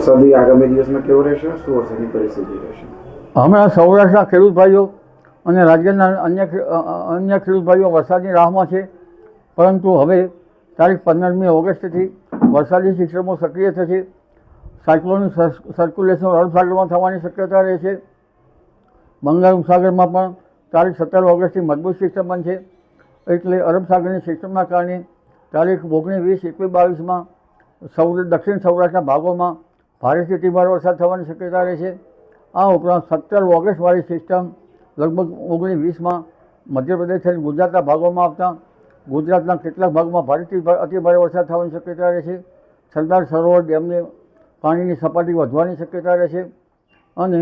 વરસાદી આગામી દિવસમાં કેવો રહેશે? શું વરસાદની પરિસ્થિતિ રહેશે? હમણાં સૌરાષ્ટ્રના ખેડૂત ભાઈઓ અને રાજ્યના અન્ય અન્ય ખેડૂત ભાઈઓ વરસાદની રાહમાં છે. પરંતુ હવે તારીખ પંદરમી ઓગસ્ટથી વરસાદી સિસ્ટમો સક્રિય થશે. સાયક્લોનિક સર્ક્યુલેશન અરબ સાગરમાં થવાની શક્યતા રહે છે. બંગાળ ઉપસાગરમાં પણ તારીખ સત્તર ઓગસ્ટથી મજબૂત સિસ્ટમ બનશે. એટલે અરબ સાગરની સિસ્ટમના કારણે તારીખ ઓગણીસ, વીસ, એકવીસ, બાવીસમાં સૌ દક્ષિણ સૌરાષ્ટ્રના ભાગોમાં ભારેથી ધીમાર વરસાદ થવાની શક્યતા રહે છે. આ ઉપરાંત સત્તર ઓગસ્ટવાળી સિસ્ટમ લગભગ ઓગણીસ વીસમાં મધ્યપ્રદેશ અને ગુજરાતના ભાગોમાં આવતા ગુજરાતના કેટલાક ભાગમાં ભારેથી અતિભારે વરસાદ થવાની શક્યતા રહે છે. સરદાર સરોવર ડેમની પાણીની સપાટી વધવાની શક્યતા રહે છે અને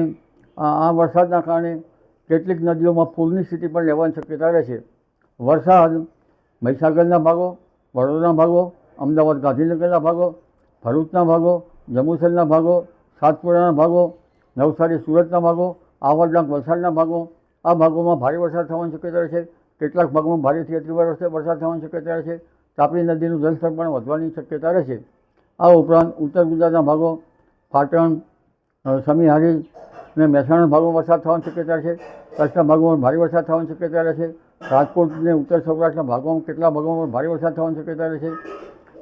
આ વરસાદના કારણે કેટલીક નદીઓમાં પૂરની સ્થિતિ પણ લેવાની શક્યતા રહે છે. વરસાદ મહીસાગરના ભાગો, વડોદરાના ભાગો અમદાવાદ ગાંધીનગરના ભાગો ભરૂચના ભાગો જંબુસરના ભાગો સાતપુરાના ભાગો નવસારી સુરતના ભાગો આવડના વલસાડના ભાગો આ ભાગોમાં ભારે વરસાદ થવાની શક્યતા છે. કેટલાક ભાગોમાં ભારેથી અતિભારે વરસાદ વરસાદ થવાની શક્યતા છે. તાપી નદીનું જળસ્તર પણ વધવાની શક્યતા રહે છે. આ ઉપરાંત ઉત્તર ગુજરાતના ભાગો પાટણ સમીહારી અને મહેસાણા ભાગોમાં વરસાદ થવાની શક્યતા છે. કચ્છના ભાગોમાં ભારે વરસાદ થવાની શક્યતા રહે છે. રાજકોટ અને ઉત્તર સૌરાષ્ટ્રના ભાગોમાં કેટલા ભાગોમાં ભારે વરસાદ થવાની શક્યતા રહે છે. અ,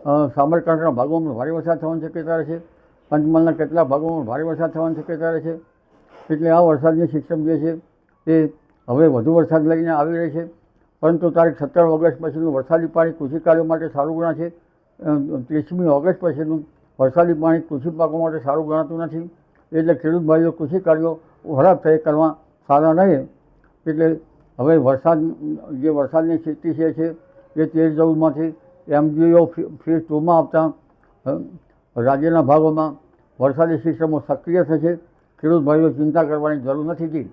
સાબરકાંઠાના ભાગોમાં ભારે વરસાદ થવાની શક્યતા રહે છે. પંચમહાલના કેટલાક ભાગોમાં ભારે વરસાદ થવાની શક્યતા રહે છે. એટલે આ વરસાદની સિસ્ટમ જે છે, એ હવે વધુ વરસાદ લઈને આવી રહી છે. પરંતુ તારીખ સત્તર ઓગસ્ટ પછીનું વરસાદી પાણી કૃષિ કાર્યો માટે સારું ગણાશે. ત્રીસમી ઓગસ્ટ પછીનું વરસાદી પાણી કૃષિ પાકો માટે સારું ગણાતું નથી. એટલે ખેડૂત ભાઈઓ કૃષિ કાર્યો ખરાબ થઈ કરવા સારા રહે. એટલે હવે વરસાદ, જે વરસાદની સ્થિતિ છે, એ તેર ચૌદમાંથી એમજીઓ ફેઝ ટુમાં આવતા રાજ્યના ભાગોમાં વરસાદી સિસ્ટમો સક્રિય થશે. ખેડૂત ભાઈઓ ચિંતા કરવાની જરૂર નથી